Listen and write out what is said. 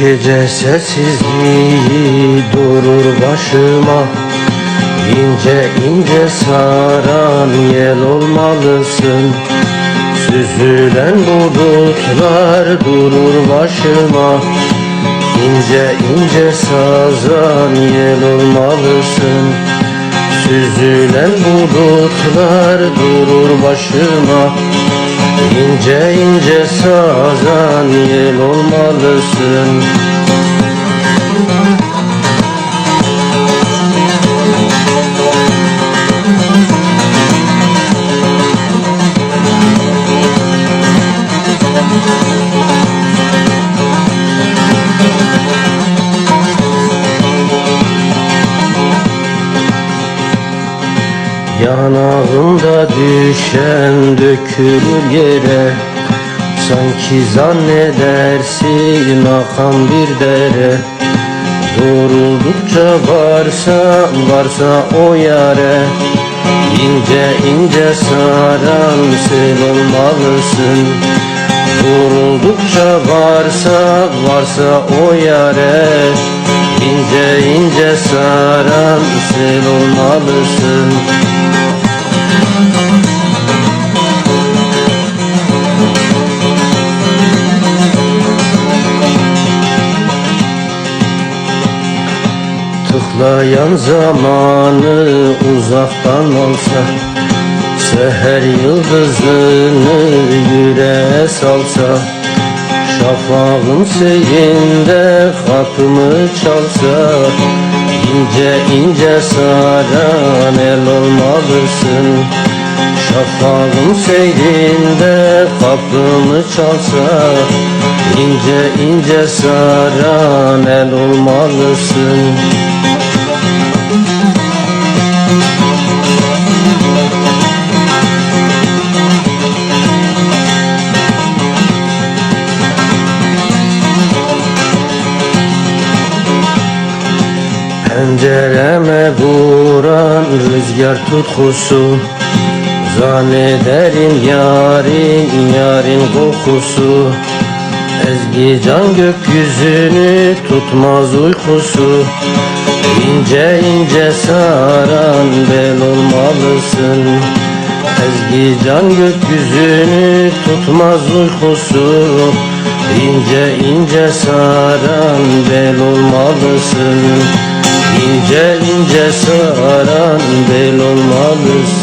gece sessizliği durur başıma. İnce ince saran yel olmalısın. Süzülen bulutlar durur başıma. İnce ince sazan yel olmalısın. Süzülen bulutlar durur başıma. İnce ince sazan yel olmalısın. Yanağımda düşen dökülür yere Sanki zannedersin akan bir dere. Yoruldukça varsa varsa o yare. İnce ince saran sel olmalısın. Yoruldukça varsa varsa o yare. İnce ince saran sel olmalısın Tıklayan zamanı uzaktan olsa Seher yıldızını yüreğe salsa Şafağın seyinde kapımı çalsa ince ince saran el olmalısın. Şafağın seyrinde kapımı çalsa ince ince saran el olmalısın Pencereme vuran rüzgar tutkusu Zannederim yarin yarin kokusu. Ezgi can gökyüzünü tutmaz uykusu. İnce ince saran bel olmalısın. Ezgi can gökyüzünü tutmaz uykusu. İnce ince saran bel olmalısın İnce ince saran bel olmalısın